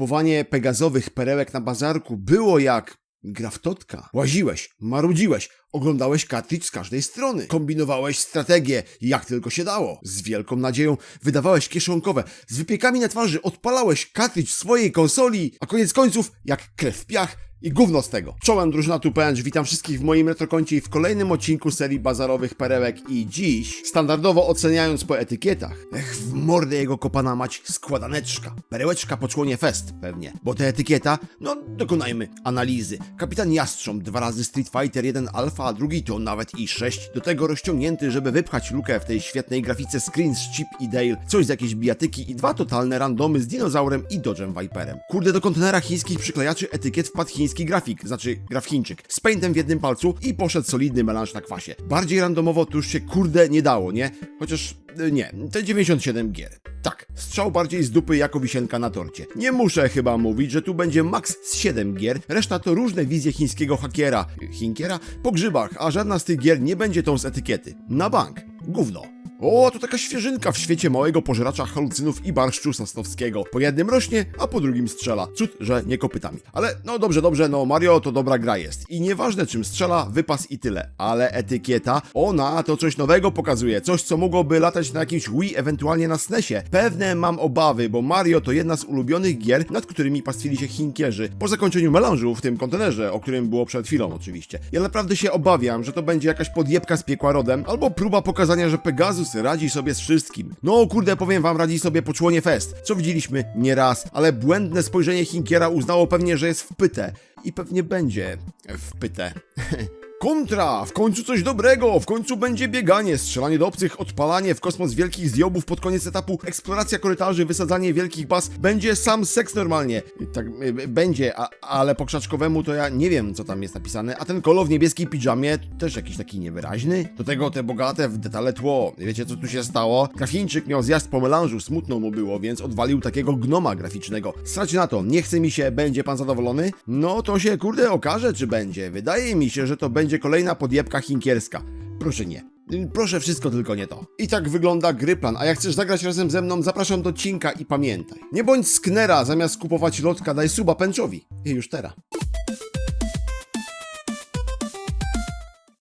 kupowanie pegazowych perełek na bazarku było jak gra w totka. Łaziłeś, marudziłeś, oglądałeś kartridż z każdej strony. Kombinowałeś strategię, jak tylko się dało. Z wielką nadzieją wydawałeś kieszonkowe. Z wypiekami na twarzy odpalałeś kartridż swojej konsoli, a koniec końców, jak krew w piach, i gówno z tego. Czołem drużyna Tupęcz, witam wszystkich w moim retrokoncie i w kolejnym odcinku serii bazarowych perełek i dziś, standardowo oceniając po etykietach, ech, w mordę jego kopana mać składaneczka. Perełeczka po członie fest, pewnie. Bo te etykieta, no dokonajmy analizy. Kapitan Jastrząb, dwa razy Street Fighter, jeden Alpha, a drugi to nawet i 6. Do tego rozciągnięty, żeby wypchać lukę w tej świetnej grafice screen z Chip i Dale, coś z jakiejś bijatyki i dwa totalne randomy z dinozaurem i Dodgem Viperem. Kurde, do kontenera chińskich przyklejaczy etykiet wpadł chiński grafik, znaczy graf Chińczyk, z paintem w jednym palcu i poszedł solidny melanż na kwasie. Bardziej randomowo to już się kurde nie dało, nie? Chociaż y, nie, te 97 gier. Tak, strzał bardziej z dupy jako wisienka na torcie. Nie muszę chyba mówić, że tu będzie max z 7 gier, reszta to różne wizje chińskiego hakiera, Chinkiera, po grzybach, a żadna z tych gier nie będzie tą z etykiety. Na bank. Gówno. O, to taka świeżynka w świecie małego pożeracza halucynów i barszczu sosnowskiego. Po jednym rośnie, a po drugim strzela. Cud, że nie kopytami. Ale no dobrze, dobrze, no Mario to dobra gra jest. I nieważne czym strzela, wypas i tyle. Ale etykieta, ona to coś nowego pokazuje. Coś, co mogłoby latać na jakimś Wii, ewentualnie na SNESie. Pewne mam obawy, bo Mario to jedna z ulubionych gier, nad którymi pastwili się Chinkierzy. Po zakończeniu melanżu w tym kontenerze, o którym było przed chwilą oczywiście. Ja naprawdę się obawiam, że to będzie jakaś podjebka z piekła rodem, albo próba pokazania, że Pegasus radzi sobie z wszystkim. No kurde, powiem wam, radzi sobie po członie fest, co widzieliśmy nieraz, ale błędne spojrzenie Hinkiera uznało pewnie, że jest wpyte. I pewnie będzie wpyte. Kontra! W końcu coś dobrego! W końcu będzie bieganie, strzelanie do obcych, odpalanie w kosmos wielkich zjobów pod koniec etapu, eksploracja korytarzy, wysadzanie wielkich baz. Będzie sam seks normalnie. Tak, y, będzie, a, ale po krzaczkowemu to ja nie wiem, co tam jest napisane. A ten kolo w niebieskiej pidżamie też jakiś taki niewyraźny. Do tego te bogate w detale tło. Wiecie, co tu się stało? Grafińczyk miał zjazd po melanżu, smutno mu było, więc odwalił takiego gnoma graficznego. Strać na to, nie chce mi się, będzie pan zadowolony? No to się kurde okaże, czy będzie. Wydaje mi się, że to będzie kolejna podjebka chinkierska. Proszę nie. Proszę wszystko, tylko nie to. I tak wygląda gry plan, a jak chcesz zagrać razem ze mną, zapraszam do odcinka i pamiętaj. Nie bądź sknera, zamiast kupować lotka, daj suba pęczowi. I już teraz.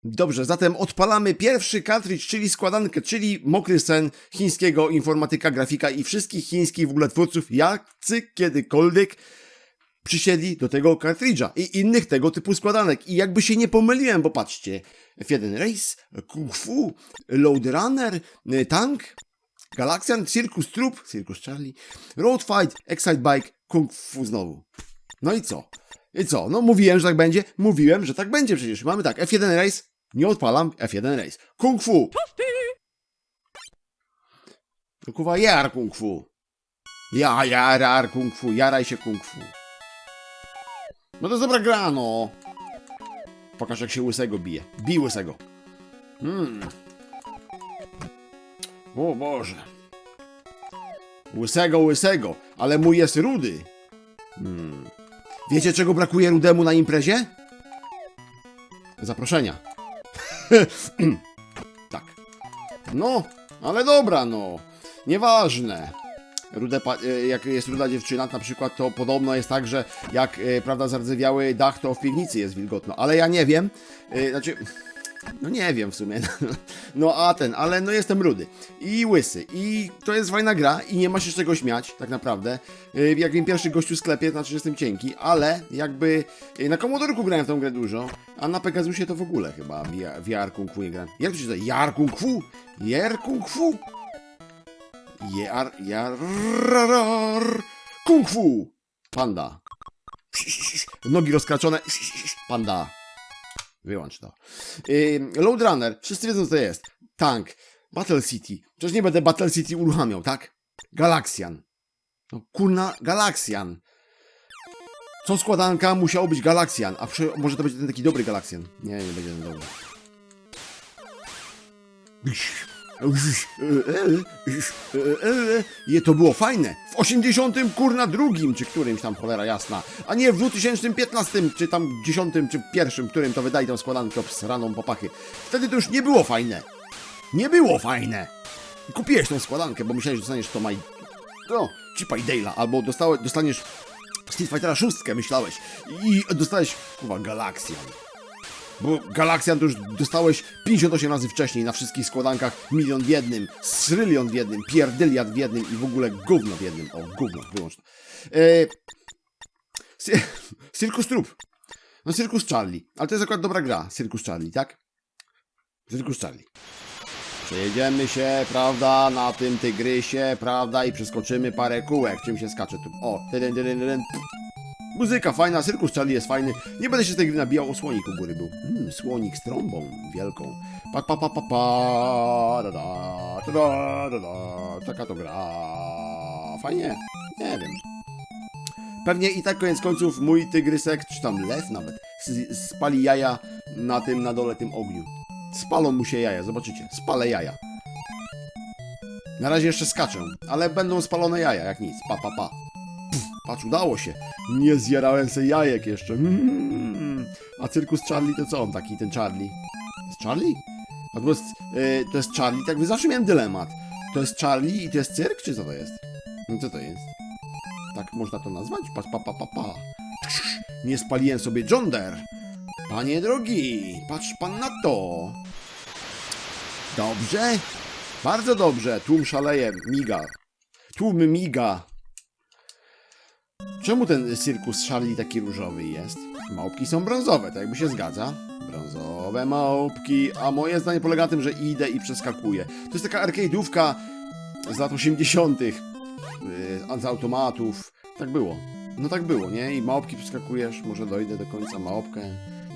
Dobrze, zatem odpalamy pierwszy kartridż, czyli składankę, czyli mokry sen chińskiego informatyka, grafika i wszystkich chińskich w ogóle twórców, jacy kiedykolwiek przysiedli do tego kartridża i innych tego typu składanek. I jakby się nie pomyliłem, bo patrzcie, F1 Race, Kung Fu, Load Runner, y, Tank, Galaxian, Circus Troop, Circus Charlie, Road Fight, Excite Bike, Kung Fu znowu. No i co? I co? No mówiłem, że tak będzie? Mówiłem, że tak będzie przecież. Mamy tak, F1 Race, nie odpalam, F1 Race. Kung Fu! No kurwa, jar Kung Fu. Ja, jarar Kung Fu, jaraj się Kung Fu. No to dobra gra, no. Pokaż jak się łysego bije. Bij łysego. Hmm. O Boże. Łysego, łysego. Ale mój jest rudy. Hmm. Wiecie czego brakuje rudemu na imprezie? Zaproszenia. tak. No, ale dobra, no. Nieważne. Rude, e, jak jest ruda dziewczyna na przykład, to podobno jest tak, że jak, e, prawda, zardzewiały dach, to w piwnicy jest wilgotno. Ale ja nie wiem, e, znaczy, no nie wiem w sumie, no a ten, ale no jestem rudy i łysy i to jest fajna gra i nie ma się z czego śmiać, tak naprawdę. Jak mi pierwszy gościu w sklepie, to znaczy, że jestem cienki, ale jakby na Commodorku grałem w tą grę dużo, a na Pegasusie to w ogóle chyba VR, VR Kung Fu nie grałem. Jak to się nazywa? Jar Kung Fu? Jer Kung Fu? Jar, jar, kung fu! Panda. Nogi rozkraczone. Panda. Wyłącz to. Load Runner. Wszyscy wiedzą, co to jest. Tank. Battle City. Przecież nie będę Battle City uruchamiał, tak? Galaxian. No kurna, Galaxian. Co składanka musiało być Galaxian. A przy, może to będzie ten taki dobry Galaxian. Nie, nie będzie ten dobry. Je, to było fajne. W 80 kurna drugim, czy którymś tam cholera jasna, a nie w 2015, czy tam 10, czy pierwszym, którym to wydali tą składankę obsraną popachy. Wtedy to już nie było fajne. Nie było fajne. Kupiłeś tą składankę, bo myślałeś, że dostaniesz to maj... No, Chipa i Dale'a, albo dostałe, dostaniesz Street Fightera 6 myślałeś i dostałeś, kurwa, Galaxian. Bo Galaxian to już dostałeś 58 razy wcześniej na wszystkich składankach milion w jednym, strylion w jednym, pierdyliard w jednym i w ogóle gówno w jednym. O, gówno, wyłącz to. E, Cir- Circus Trup. No Circus Charlie. Ale to jest akurat dobra gra, Circus Charlie, tak? Circus Charlie. Przejedziemy się, prawda, na tym tygrysie, prawda, i przeskoczymy parę kółek. Czym się skacze tu? O, tydyn, tydyn, tydyn. Muzyka fajna, Circus Charlie jest fajny. Nie będę się z tej gry nabijał, o słonik u góry był. Mm, słonik z trąbą wielką. Pa, pa, pa, pa, pa, da, da, da, da, da, da. Taka to gra. Fajnie? Nie wiem. Pewnie i tak koniec końców mój tygrysek, czy tam lew nawet, spali jaja na tym, na dole tym ogniu. Spalą mu się jaja, zobaczycie. Spalę jaja. Na razie jeszcze skaczę, ale będą spalone jaja, jak nic. Pa, pa, pa. Patrz, udało się. Nie zjarałem se jajek jeszcze. Mm. A cyrkus Charlie to co on taki, ten Charlie? Jest Charlie? A to jest, y, to jest Charlie, tak zawsze miałem dylemat. To jest Charlie i to jest cyrk, czy co to jest? No co to jest? Tak można to nazwać? Pa, pa, pa, pa, pa. Nie spaliłem sobie Jonder. Panie drogi, patrz pan na to. Dobrze? Bardzo dobrze. Tłum szaleje, miga. Tłum miga. Czemu ten cirkus Charlie taki różowy jest? Małpki są brązowe, tak jakby się zgadza. Brązowe małpki, a moje zdanie polega na tym, że idę i przeskakuję. To jest taka arcade'ówka z lat 80. Yy, z automatów. Tak było. No tak było, nie? I małpki przeskakujesz, może dojdę do końca małpkę.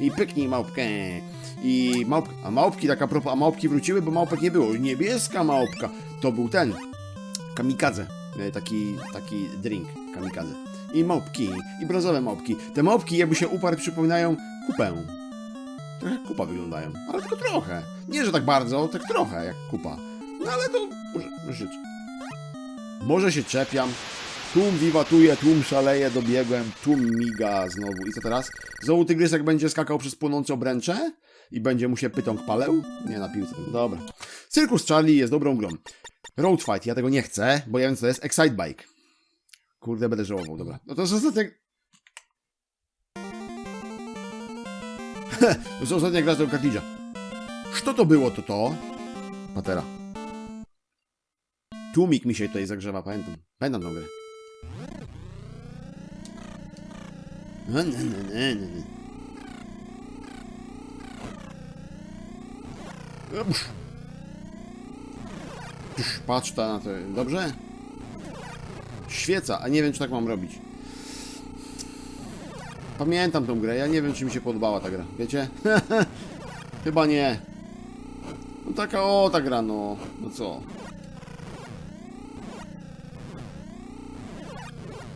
I pyknij małpkę. I małp... A małpki, tak a propos, a małpki wróciły, bo małpek nie było. Niebieska małpka. To był ten. Kamikadze. E, Taki, taki drink. Kamikadze. I małpki. I brązowe małpki. Te małpki, jakby się uparł, przypominają kupę. Trochę jak kupa wyglądają. Ale tylko trochę. Nie, że tak bardzo, tak trochę jak kupa. No ale to może żyć. Może się czepiam. Tłum wiwatuje, tłum szaleje, dobiegłem, tłum miga znowu. I co teraz? Znowu tygrysek będzie skakał przez płonące obręcze? I będzie mu się pytąg paleł? Nie, na piłce. Dobra. Circus Charlie jest dobrą grą. Road Fight, ja tego nie chcę, bo ja wiem co to jest. Excite Bike. Kurde, będę żałował, dobra. No to jest ostatnia... to z tego kartridża. Co to było to to? Patera. Tłumik mi się tutaj zagrzewa, pamiętam. Pamiętam tą grę. No, no, no, no, no, no. Patrz ta na to. Dobrze? Świeca, a nie wiem, czy tak mam robić. Pamiętam tą grę, ja nie wiem, czy mi się podobała ta gra. Wiecie? Chyba nie. No taka o, ta gra, no. No co?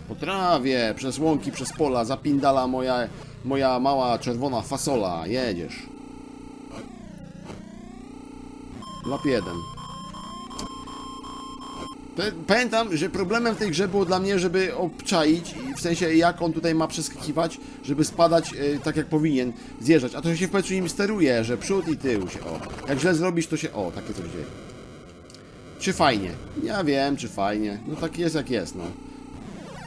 Po trawie, przez łąki, przez pola, zapindala moja, moja mała czerwona fasola. Jedziesz. Lap jeden. Pamiętam, że problemem w tej grze było dla mnie, żeby obczaić, w sensie jak on tutaj ma przeskakiwać, żeby spadać e, tak jak powinien, zjeżdżać. A to się w powietrzu nim steruje, że przód i tył się, o. Jak źle zrobisz, to się, o, takie coś dzieje. Czy fajnie? Ja wiem, czy fajnie. No tak jest jak jest, no.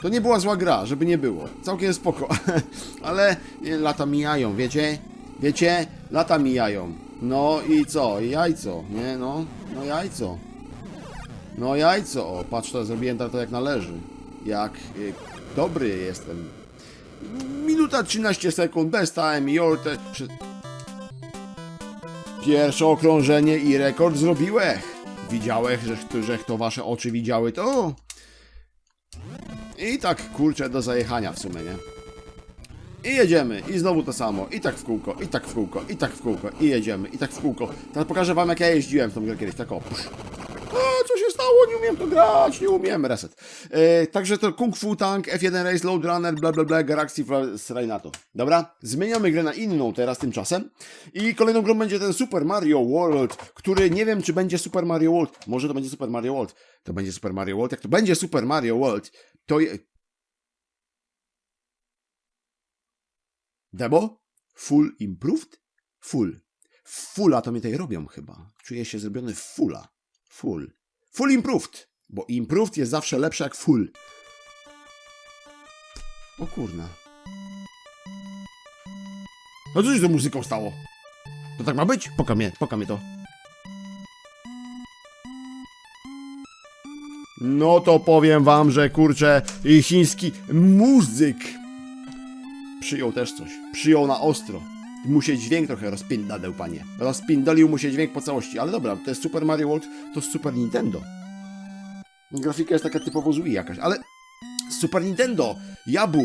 To nie była zła gra, żeby nie było. Całkiem spoko. Ale nie, lata mijają, wiecie? Wiecie? Lata mijają. No i co? Jajco, nie? No, no jajco. No jajco, o, patrz, to zrobiłem to jak należy. Jak y, dobry jestem. Minuta 13 sekund, best time, your te... Przy... Pierwsze okrążenie i rekord zrobiłeś. Widziałeś, że, że to wasze oczy widziały to? I tak kurczę do zajechania w sumie, nie? I jedziemy, i znowu to samo, i tak w kółko, i tak w kółko, i tak w kółko, i jedziemy, i tak w kółko. Teraz pokażę wam jak ja jeździłem w tą grę kiedyś, tak o. A, co się stało? Nie umiem to grać, nie umiem, reset. E, także to Kung Fu Tank, F1 Race, Load Runner, bla bla bla, Galaxy Srainato. Dobra, zmieniamy grę na inną teraz tymczasem. I kolejną grą będzie ten Super Mario World, który nie wiem czy będzie Super Mario World. Może to będzie Super Mario World. To będzie Super Mario World. Jak to będzie Super Mario World, to... Je... Demo? Full improved? Full. Fulla to mnie tutaj robią chyba. Czuję się zrobiony w fulla. Full. Full improved. Bo improved jest zawsze lepsze jak full. O kurna. No co się z tą muzyką stało? To tak ma być? Poka mnie, poka mnie to. No to powiem wam, że kurczę, chiński muzyk przyjął też coś. Przyjął na ostro. Mu się dźwięk trochę rozpindadeł, panie. Rozpindolił mu się dźwięk po całości. Ale dobra, to jest Super Mario World, to Super Nintendo. Grafika jest taka typowo zły jakaś, ale Super Nintendo! Jabu!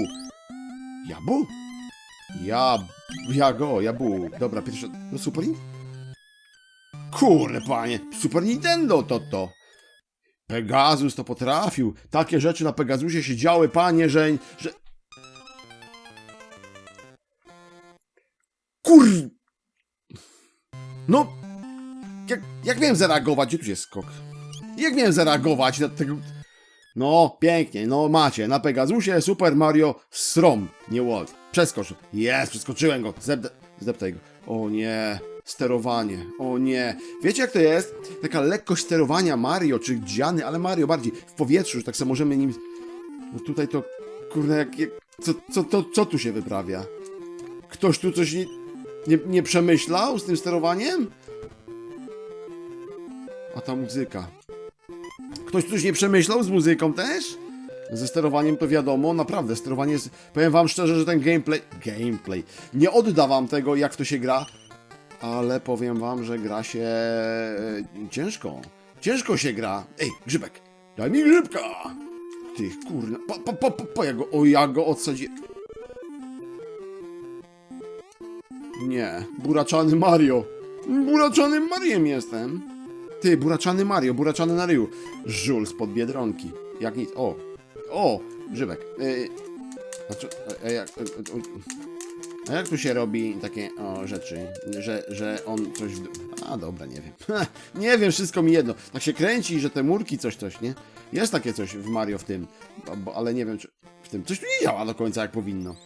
Jabu? Ja... Jago, Jabu. Dobra, pierwsze... No Super Nintendo? Kurde, panie! Super Nintendo to to! Pegasus to potrafił. Takie rzeczy na Pegasusie się działy, panie, że... że... Kur... No... Jak, jak miałem zareagować? Gdzie tu jest skok? Jak miałem zareagować na tego... No, pięknie, no macie, na Pegasusie Super Mario Strom, nie World. Przeskocz. Jest, przeskoczyłem go. Zepnę, zdeptaj go. O nie, sterowanie, o nie. Wiecie jak to jest? Taka lekkość sterowania Mario, czy Giany, ale Mario bardziej w powietrzu, że tak sobie możemy nim... No tutaj to, kurde, jak, jak, co, co, to, co tu się wyprawia? Ktoś tu coś nie, nie, nie przemyślał z tym sterowaniem? A ta muzyka. Ktoś coś nie przemyślał z muzyką też? Ze sterowaniem to wiadomo, naprawdę, sterowanie jest... Powiem wam szczerze, że ten gameplay... Gameplay... Nie odda wam tego, jak to się gra, ale powiem wam, że gra się... e, ciężko. Ciężko się gra. Ej, grzybek, daj mi grzybka! Ty, kurna... Po, po, po, po, po ja go... O, ja go odsadzi... Nie, buraczany Mario. Buraczanym Mariem jestem. Ty, buraczany Mario, buraczany na. Żul spod Biedronki. Jak nic. O, o, grzybek. Yy, znaczy, a, jak, a, jak tu się robi takie o, rzeczy, że, że on coś... A, dobra, nie wiem. nie wiem, wszystko mi jedno. Tak się kręci, że te murki coś, coś, nie? Jest takie coś w Mario w tym, bo, bo, ale nie wiem, czy w tym. Coś tu nie działa do końca, jak powinno.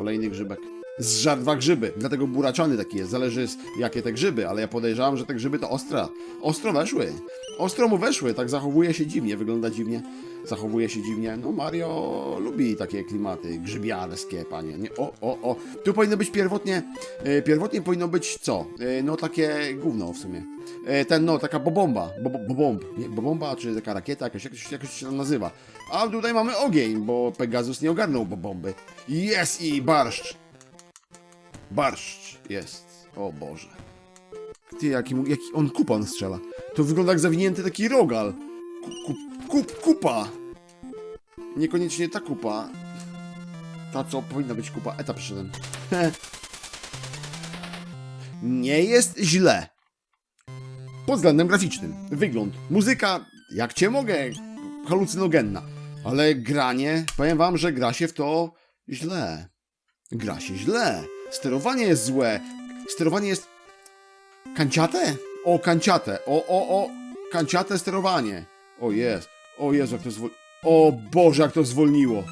Kolejny grzybek. Zżar dwa grzyby, dlatego buraczany taki jest. Zależy z jakie te grzyby, ale ja podejrzewam, że te grzyby to ostra. Ostro weszły. Ostro mu weszły, tak zachowuje się dziwnie, wygląda dziwnie. Zachowuje się dziwnie. No Mario lubi takie klimaty grzybiarskie, panie. Nie, o, o, o. Tu powinno być pierwotnie, e, pierwotnie powinno być co? E, no takie gówno w sumie. E, ten, no, taka bobomba. Bo, bo, bobomb, nie? Bobomba, czy taka rakieta, jakaś, jakoś, jakoś się tam nazywa. A tutaj mamy ogień, bo Pegasus nie ogarnął bobomby. Jest i barszcz. Barszcz jest. O Boże. Ty, jaki, jaki on kupan strzela. To wygląda jak zawinięty taki rogal. Kup, kup, kupa. Niekoniecznie ta kupa. Ta, co powinna być kupa. Etap przyszedłem. Nie jest źle. Pod względem graficznym. Wygląd. Muzyka, jak cię mogę, halucynogenna. Ale granie, powiem wam, że gra się w to źle. Gra się źle. Sterowanie jest złe. Sterowanie jest... Kanciate? O, kanciate. O, o, o. Kanciate sterowanie. O, jest. O Jezu, jak to zwol... O Boże, jak to zwolniło.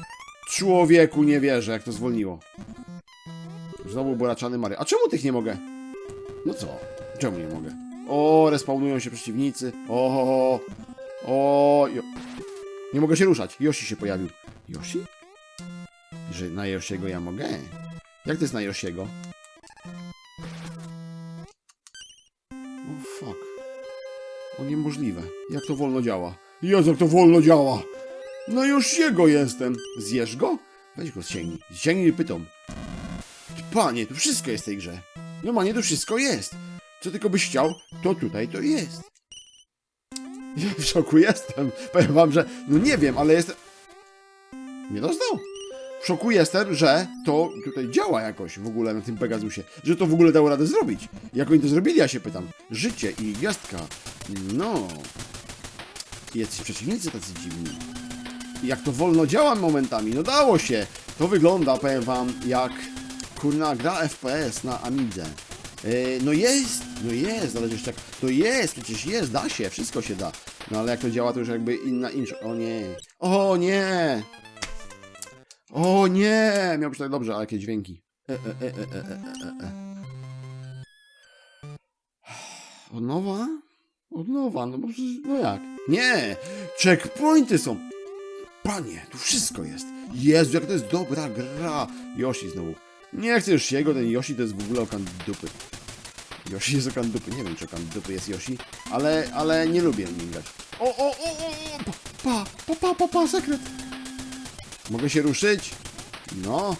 Człowieku, nie wierzę, jak to zwolniło. Znowu buraczany Mario. A czemu tych nie mogę? No co? Czemu nie mogę? O, respawnują się przeciwnicy. O, o, jo. Nie mogę się ruszać. Yoshi się pojawił. Yoshi? Że na Yoshiego ja mogę? Jak to jest na Yoshiego? O fuck. O niemożliwe. Jak to wolno działa? Jezu, to wolno działa! Na Yoshiego jestem! Zjesz go? Weź go sięgnij. Sięgnij pytom. Panie, tu wszystko jest w tej grze. Normalnie tu wszystko jest. Co tylko byś chciał, to tutaj to jest. Ja w szoku jestem. Powiem wam, że no nie wiem, ale jestem... Nie dostał? W szoku jestem, że to tutaj działa jakoś w ogóle na tym Pegasusie. Że to w ogóle dało radę zrobić. Jak oni to zrobili, ja się pytam. Życie i gwiazdka. No. Jest przeciwnicy tacy dziwni. Jak to wolno działa momentami. No dało się. To wygląda, powiem wam, jak kurna gra FPS na Amidze. Yy, no jest, no jest, ale jeszcze jak to jest, przecież jest, da się, wszystko się da. No ale jak to działa, to już jakby inna insza. O nie, o nie, o nie, miał być tak dobrze, ale jakie dźwięki. E, e, e, e, e, e, e. Od nowa? Od nowa, no bo przecież, no jak? Nie, checkpointy są. Panie, tu wszystko jest. Jezu, jak to jest dobra gra. Yoshi znowu. Nie chcę już jego, ten Yoshi to jest w ogóle okan dupy. Yoshi jest okan dupy. Nie wiem, czy okan dupy jest Yoshi, ale, ale nie lubię nim grać. O, o, o, o, o, pa, pa, pa, pa, pa, sekret. Mogę się ruszyć? No.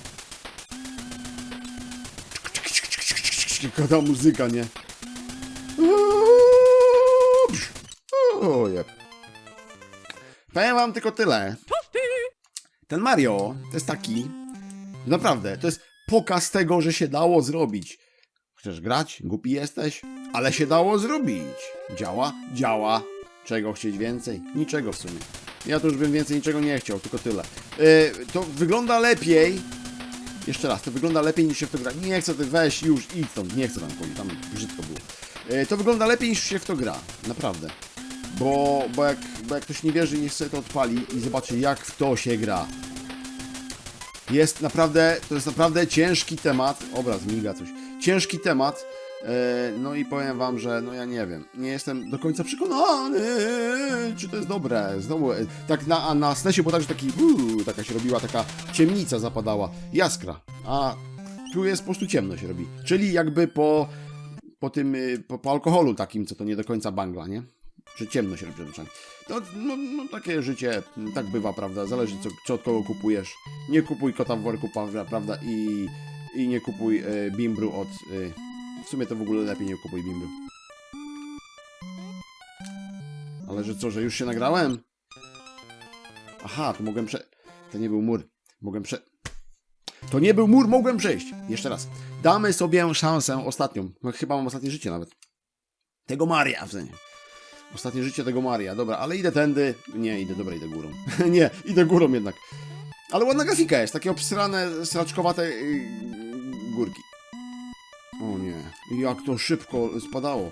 Jaka ta muzyka, nie? Jeb. Powiem wam tylko tyle. Ten Mario to jest taki. Naprawdę, to jest pokaz tego, że się dało zrobić. Chcesz grać? Głupi jesteś? Ale się dało zrobić. Działa? Działa. Czego chcieć więcej? Niczego w sumie. Ja to już bym więcej niczego nie chciał, tylko tyle. Yy, to wygląda lepiej. Jeszcze raz, to wygląda lepiej niż się w to gra. Nie chcę, ty weź już, idź stąd. Nie chcę tam tam brzydko było. Yy, to wygląda lepiej niż się w to gra. Naprawdę. Bo, bo, jak, bo jak ktoś nie wierzy, niech sobie to odpali i zobaczy, jak w to się gra. Jest naprawdę, to jest naprawdę ciężki temat. Obraz miga coś. Ciężki temat. E, No i powiem wam, że no ja nie wiem. Nie jestem do końca przekonany, czy to jest dobre. Znowu, e, tak na, na SNESie było tak, że taki, uu, taka się robiła, taka ciemnica zapadała, jaskra. A tu jest po prostu ciemno się robi. Czyli jakby po, po tym, y, po, po alkoholu takim, co to nie do końca bangla, nie? Że ciemno się robi przed oczami. No, no, no takie życie, tak bywa, prawda? Zależy co, co od kogo kupujesz. Nie kupuj kota w worku, prawda? I, i nie kupuj e, bimbru od... E, w sumie to w ogóle lepiej nie kupuj bimbru. Ale że co, że już się nagrałem? Aha, to mogłem prze... To nie był mur. Mogłem prze... To nie był mur, mogłem przejść. Jeszcze raz. Damy sobie szansę ostatnią. No, chyba mam ostatnie życie nawet. Tego Maria w sensie. Ostatnie życie tego Maria. Dobra, ale idę tędy. Nie, idę, dobra, idę górą. nie, idę górą jednak. Ale ładna grafika jest. Takie obsrane, sraczkowate yy, górki. O nie. Jak to szybko spadało.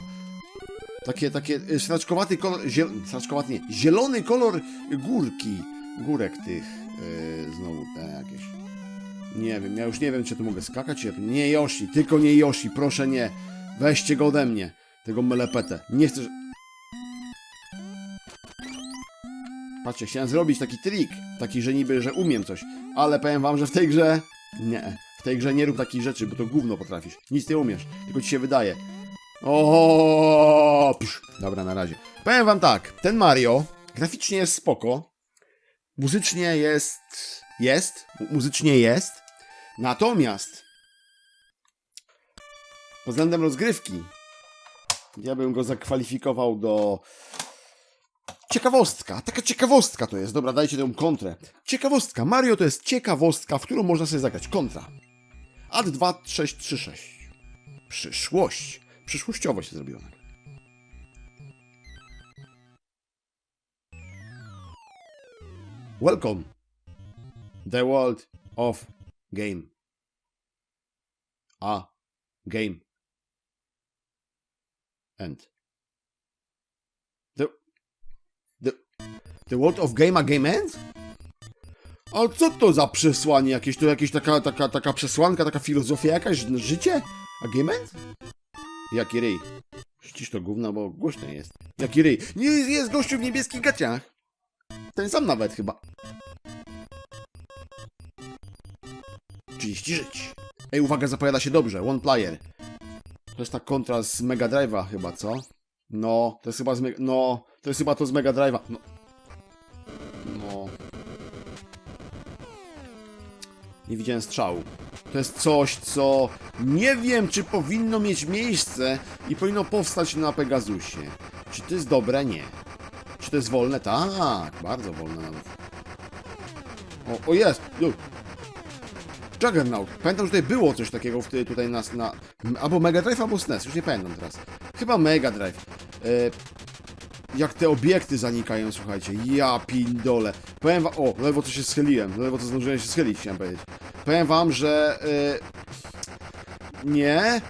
Takie, takie y, sraczkowaty kolor, ziel, sraczkowaty nie, zielony kolor górki, górek tych, yy, znowu te jakieś. Nie wiem, ja już nie wiem, czy tu mogę skakać, czy. Nie Yoshi, tylko nie Yoshi, proszę nie. Weźcie go ode mnie, tego melepetę. Nie chcę, Patrzcie, chciałem zrobić taki trik, taki, że niby, że umiem coś, ale powiem wam, że w tej grze... Nie, w tej grze nie rób takich rzeczy, bo to gówno potrafisz. Nic nie umiesz, tylko ci się wydaje. O, psz. Dobra, na razie. Powiem wam tak, ten Mario graficznie jest spoko, muzycznie jest, jest, mu- muzycznie jest, natomiast pod względem rozgrywki ja bym go zakwalifikował do ciekawostka, taka ciekawostka to jest, dobra, dajcie tę kontrę. Ciekawostka, Mario to jest ciekawostka, w którą można sobie zagrać, kontra. Ad 2, 6, 3, 6. Przyszłość. Przyszłościowo się zrobiło. Welcome. The world of game. A game. End. The world of game a game end? A co to za przesłanie jakieś? To jakieś taka, taka, taka przesłanka, taka filozofia jakaś, życie? A game end? Jaki ryj? Ścisz to gówno, bo głośno jest. Jaki ryj? Nie, jest gościu w niebieskich gaciach. Ten sam nawet chyba. 30 żyć. Ej, uwaga, zapowiada się dobrze. One player. To jest ta kontra z Mega Drive'a chyba, co? No, to jest chyba z Mega... No, to jest chyba to z Mega Drive'a. No. Nie widziałem strzału. To jest coś, co nie wiem, czy powinno mieć miejsce i powinno powstać na Pegasusie. Czy to jest dobre? Nie. Czy to jest wolne? Tak, bardzo wolne nawet. O, o jest! Juggernaut. Pamiętam, że tutaj było coś takiego w, tutaj nas na... Albo Mega Drive, albo SNES, już nie pamiętam teraz. Chyba Mega Drive. E, jak te obiekty zanikają, słuchajcie. Ja pindole. Powiem wam... O, lewo co się schyliłem. Lewo co zdążyłem się schylić, chciałem powiedzieć. Powiem wam, że... E, nie,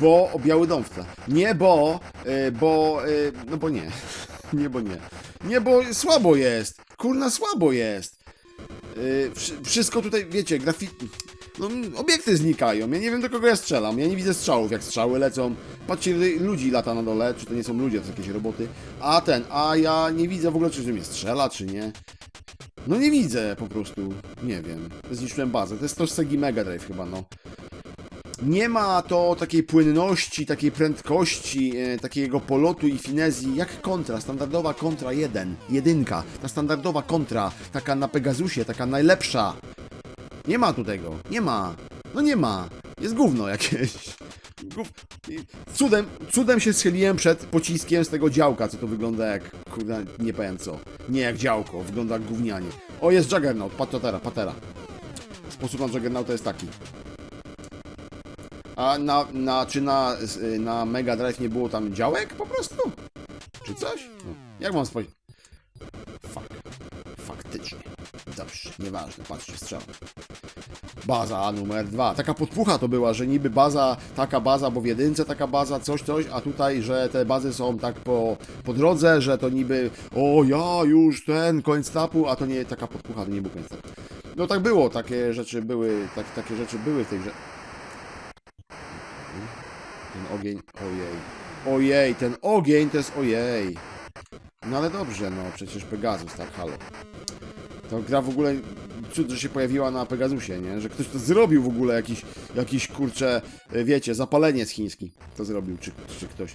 bo o biały dom w tle. Nie, bo... E, bo... E, no bo nie. Nie, bo nie. Nie, bo słabo jest. Kurna, słabo jest. Yy, wszy- wszystko tutaj, wiecie, grafi... No, obiekty znikają. Ja nie wiem, do kogo ja strzelam. Ja nie widzę strzałów, jak strzały lecą. Patrzcie, ludzi lata na dole. Czy to nie są ludzie, to są jakieś roboty. A ten, a ja nie widzę w ogóle, czy mnie strzela, czy nie. No nie widzę po prostu. Nie wiem. Zniszczyłem bazę. To jest to Segi Mega Drive chyba, no. Nie ma to takiej płynności, takiej prędkości, e, takiego polotu i finezji jak kontra, standardowa kontra 1, jedynka, ta standardowa kontra, taka na Pegasusie, taka najlepsza. Nie ma tu tego, nie ma, no nie ma, jest gówno jakieś. Gów... Cudem, cudem się schyliłem przed pociskiem z tego działka, co to wygląda jak, kurde, nie powiem co, nie jak działko, wygląda jak gównianie. O, jest Juggernaut, patera, patera. Sposób na Juggernauta jest taki. A na, na, czy na, s- na Mega Drive nie było tam działek po prostu? Czy coś? No. Jak mam spojrzeć? Fuck. Faktycznie. Dobrze, nieważne, patrzcie, strzelam. Baza numer dwa. Taka podpucha to była, że niby baza, taka baza, bo w jedynce taka baza, coś, coś, a tutaj, że te bazy są tak po, po drodze, że to niby, o ja już ten, koniec tapu, a to nie, taka podpucha, to nie był koniec tapu. No tak było, takie rzeczy były, tak, takie rzeczy były w tej grze. Ten ogień, ojej. Ojej, ten ogień to jest ojej. No ale dobrze, no przecież Pegasus, tak, halo. To gra w ogóle, cud, że się pojawiła na Pegasusie, nie? Że ktoś to zrobił w ogóle, jakiś, jakiś kurcze, wiecie, zapaleniec chiński to zrobił, czy, czy ktoś.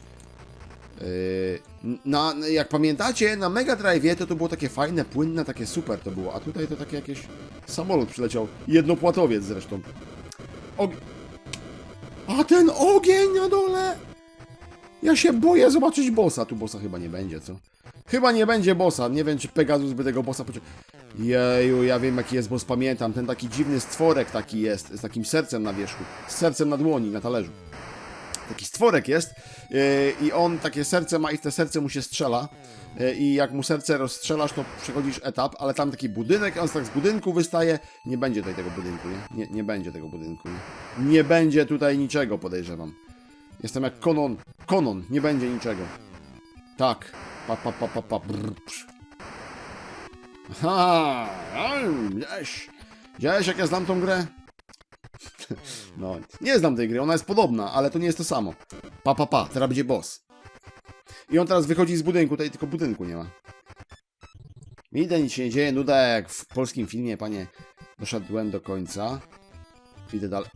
Yy, na, jak pamiętacie, na Mega Drive to to było takie fajne, płynne, takie super to było, a tutaj to takie jakieś samolot przyleciał, jednopłatowiec zresztą. Og... A ten ogień na dole! Ja się boję zobaczyć bossa. Tu bossa chyba nie będzie, co? Chyba nie będzie bossa. Nie wiem, czy Pegasus by tego bossa pociągnął. Jeju, ja wiem jaki jest boss, pamiętam. Ten taki dziwny stworek taki jest, z takim sercem na wierzchu. Z sercem na dłoni, na talerzu. Taki stworek jest yy, i on takie serce ma i w te serce mu się strzela. Yy, I jak mu serce rozstrzelasz, to przechodzisz etap, ale tam taki budynek, on tak z budynku wystaje. Nie będzie tutaj tego budynku, nie? Nie, nie będzie tego budynku, nie? Nie będzie tutaj niczego, podejrzewam. Jestem jak Konon. Konon, nie będzie niczego. Tak. Pa, pa, pa, pa, pa. Brr, psz. Aha! am, Widziałeś? Widziałeś, jak ja znam tą grę? No, nie znam tej gry, ona jest podobna, ale to nie jest to samo. Pa, pa, pa, teraz będzie boss. I on teraz wychodzi z budynku, tutaj tylko budynku nie ma. Idę, nic się nie dzieje, nuda jak w polskim filmie, panie. Doszedłem do końca. Idę dalej.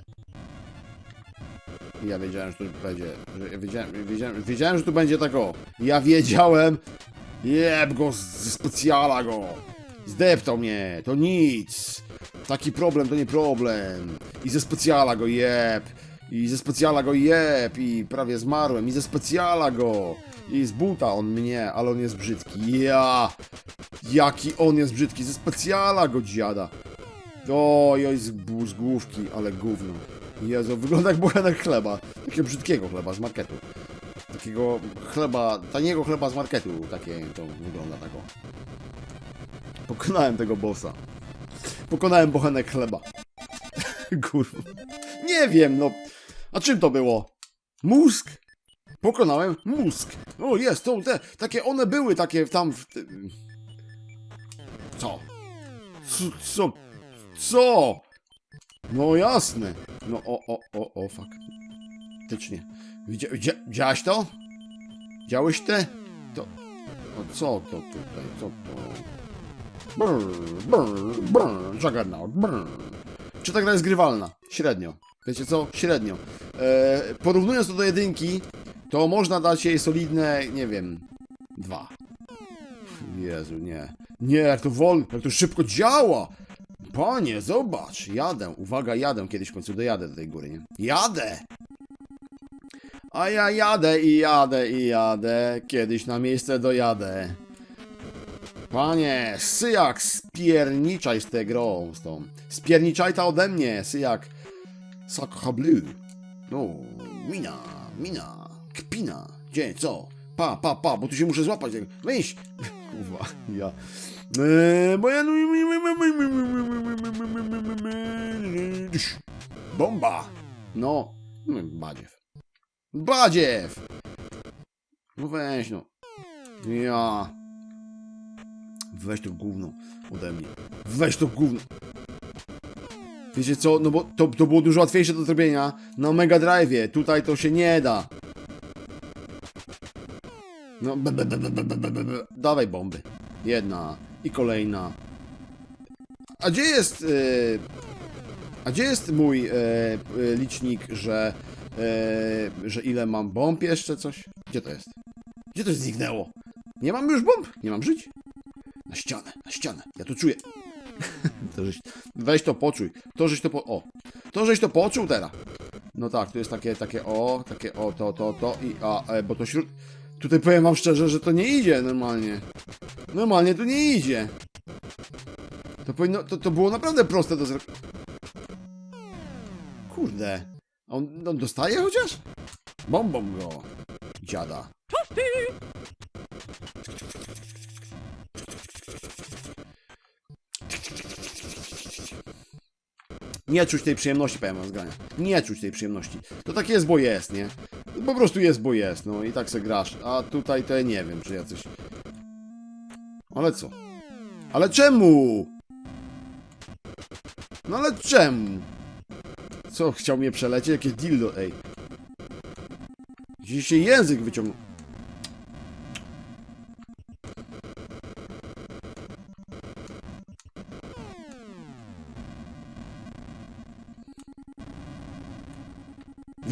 Ja wiedziałem, że tu będzie. Że wiedziałem, wiedziałem, wiedziałem, że tu będzie tak o. Ja wiedziałem. Jeb go z- ze specjala go. Zdeptał mnie. To nic. Taki problem to nie problem. I ze specjala go jeb. I ze specjala go jeb. I prawie zmarłem. I ze specjala go. I z buta on mnie, ale on jest brzydki. Ja. Jaki on jest brzydki. Ze specjala go dziada. Oj, oj, z, z główki, ale gówno. Jezu, wygląda jak bochenek chleba. Takiego brzydkiego chleba z marketu. Takiego chleba, taniego chleba z marketu. Takie to wygląda tako. Pokonałem tego bossa. Pokonałem bochenek chleba. Kurwa. Nie wiem, no. A czym to było? Mózg? Pokonałem mózg. O, jest, to te, takie one były, takie tam... W, tym- co? Co? Co? Co? No jasne. No o, o, o, o. Faktycznie. Widzia, widzia, widziałaś to? Widziałeś te? To... Co to tutaj? Co to? Brr, brr, brr, Juggernaut, brr. Czy ta gra jest grywalna? Średnio. Wiecie co? Średnio. E, porównując to do jedynki, to można dać jej solidne, nie wiem, dwa. Jezu, nie. Nie, jak to wolno, jak to szybko działa! Panie, zobacz, jadę, uwaga, jadę, kiedyś w końcu dojadę do tej góry, nie? Jadę! A ja jadę i jadę i jadę, kiedyś na miejsce dojadę. Panie, syjak, spierniczaj z tę grą, z tą. Spierniczaj ta ode mnie, syjak. Sakhablu. No, mina, mina, kpina. Gdzie, co? Pa, pa, pa, bo tu się muszę złapać. Wyjść. Kurwa, ja. Eee, bo ja... Bomba! No, badziew. Badziew! No weź no. Ja. Weź to gówno ode mnie. Weź to gówno. Wiecie co, no bo to, to było dużo łatwiejsze do zrobienia na Mega Drive. Tutaj to się nie da. No, be, be, be, be, be, be, be. dawaj bomby. Jedna i kolejna. A gdzie jest... Yy... A gdzie jest mój yy, yy, licznik, że... Yy, że ile mam bomb jeszcze coś? Gdzie to jest? Gdzie to zniknęło? Nie mam już bomb! Nie mam żyć! Na ścianę, na ścianę, ja to czuję. to żeś, weź to poczuj, to żeś to po... O, to żeś to poczuł teraz. No tak, tu jest takie, takie o, takie o, to, to, to i a, e, bo to śród... Tutaj powiem wam szczerze, że to nie idzie normalnie. Normalnie tu nie idzie. To powinno, to, to było naprawdę proste do. Kurde. On, on dostaje chociaż? Bombą go. Dziada. Nie czuć tej przyjemności, powiem z grania. Nie czuć tej przyjemności. To tak jest, bo jest, nie? Po prostu jest, bo jest, no i tak se grasz. A tutaj ja nie wiem, czy jacyś... Ale co? Ale czemu? No ale czemu? Co, chciał mnie przelecieć? Jakie dildo, ej. Się język wyciągnął.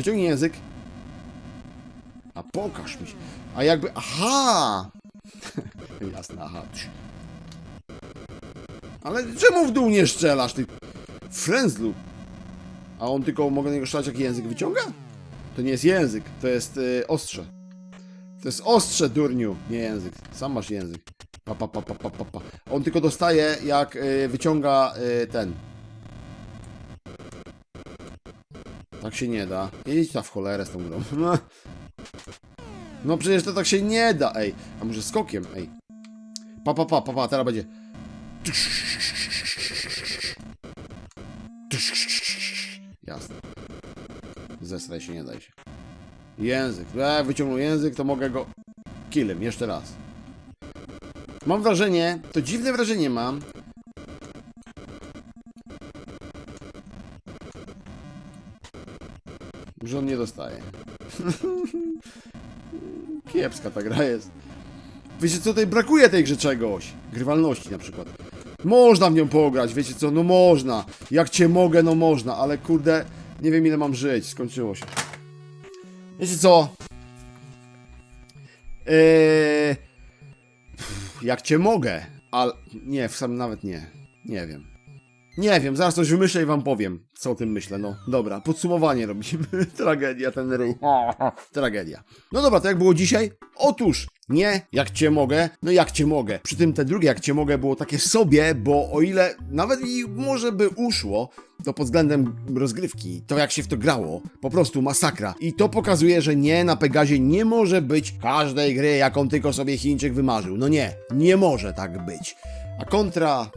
Wyciągnij język. A pokaż mi się. A jakby... Aha! Jasne, aha. Ale czemu w dół nie strzelasz, ty... Frenzlu? A on tylko, mogę na niego strzelać, jak język wyciąga? To nie jest język, to jest y, ostrze. To jest ostrze, durniu, nie język. Sam masz język. Pa, pa, pa, pa, pa, pa. On tylko dostaje, jak y, wyciąga y, ten. Tak się nie da. Idź ta w cholerę z tą grą. No. przecież to tak się nie da, ej. A może skokiem, ej. Pa, pa, pa, pa, pa, teraz będzie. Jasne. Zesraj się, nie daj się. Język. E, wyciągnął język, to mogę go... Killem, jeszcze raz. Mam wrażenie, to dziwne wrażenie mam, Kiepska ta gra jest. Wiecie co, tutaj brakuje tej grze czegoś. Grywalności na przykład. Można w nią pograć, wiecie co, no można. Jak cię mogę, no można, ale kurde, nie wiem ile mam żyć, skończyło się. Wiecie co? Eee... Jak cię mogę, ale... Nie, w sam nawet nie. Nie wiem. Nie wiem, zaraz coś wymyślę i wam powiem, co o tym myślę. No, dobra, podsumowanie robimy. Tragedia ten ryj. Tragedia. No dobra, to jak było dzisiaj? Otóż, nie, jak cię mogę, no jak cię mogę. Przy tym te drugie jak cię mogę było takie sobie, bo o ile nawet mi może by uszło, to pod względem rozgrywki, to jak się w to grało, po prostu masakra. I to pokazuje, że nie, na Pegazie nie może być każdej gry, jaką tylko sobie Chińczyk wymarzył. No nie, nie może tak być. A kontra,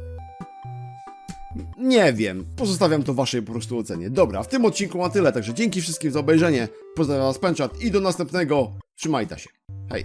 nie wiem, pozostawiam to waszej po prostu ocenie. Dobra, w tym odcinku ma tyle, także dzięki wszystkim za obejrzenie. Pozdrawiam was Pęczat i do następnego. Trzymajcie się. Hej.